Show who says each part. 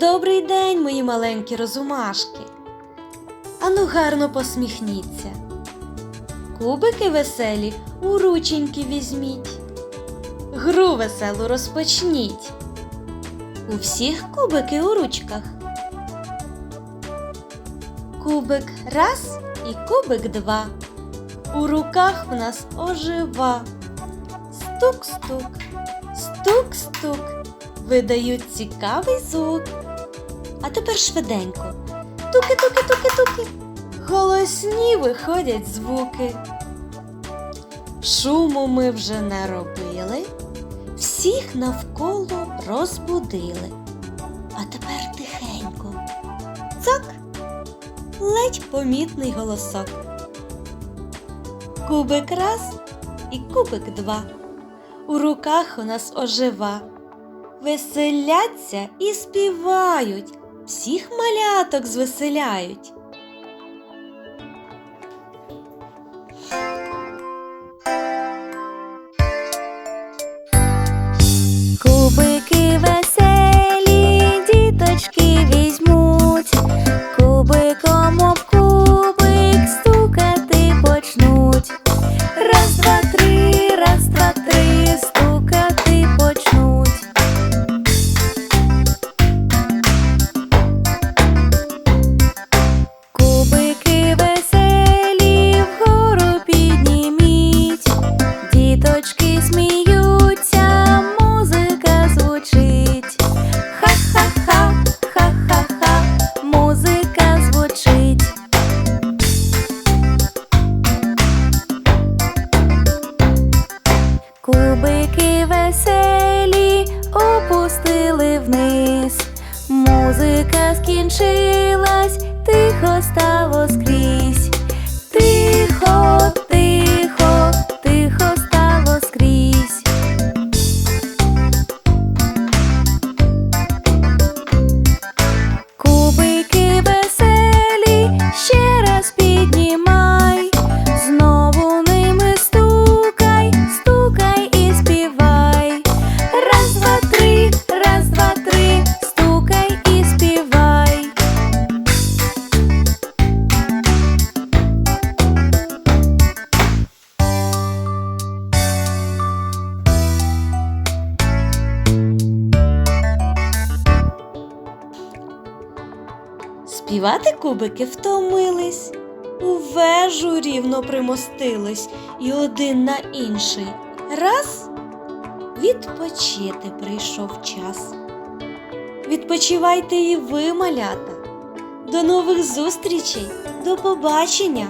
Speaker 1: Добрий день, мої маленькі розумашки. Ану гарно посміхніться. Кубики веселі у рученьки візьміть. Гру веселу розпочніть. У всіх кубики у ручках. Кубик раз і кубик два. У руках в нас ожива. Стук-стук, стук-стук. Видають цікавий звук. А тепер швиденько. Туки-туки-туки-туки. Голосні виходять звуки. Шуму ми вже не робили, всіх навколо розбудили. А тепер тихенько. Цок, ледь помітний голосок. Кубик раз і кубик два. У руках у нас ожива. Веселяться і співають, всіх маляток звеселяють.
Speaker 2: Опустили вниз. Музика скінчилась, тихо стало скрізь.
Speaker 1: Співати кубики втомились, у вежу рівно примостились і один на інший. Раз відпочити прийшов час. Відпочивайте і ви, малята. До нових зустрічей, до побачення!